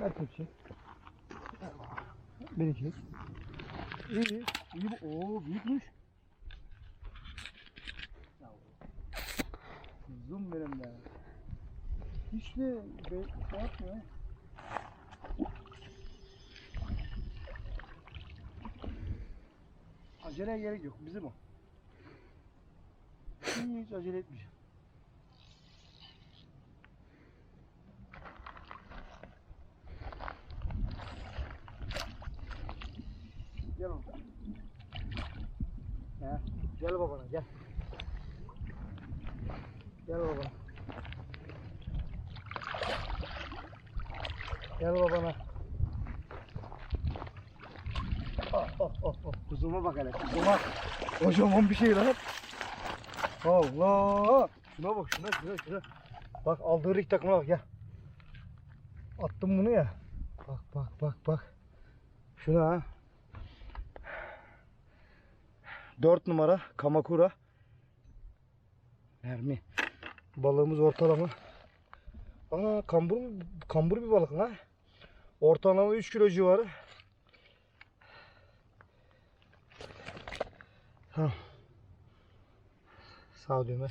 Ver tepsi. Beni çek. İyi, iyi. Oo, büyükmüş. Kuzum benim be. Hiç de be, şey yapmıyor. Aceleye gerek yok. Bizim o. Hiç acele etmeyeceğim. Gel oğlum. He, gel babana gel. Gel babana. Gel babana. Oh, oh, oh, oh. Kuzuma bak hele kuzuma. Kocaman bir şey lan. Allah. Şuna bak şuna şuna şuna. Bak aldığı rik takımına bak gel. Attım bunu ya. Bak bak bak bak. Şuna ha. 4 numara Kamakura. Mermi. Balığımız ortalama. Aa kambur, kambur bir balık ha. Ortalama 3 kilo civarı. Sağ düğme.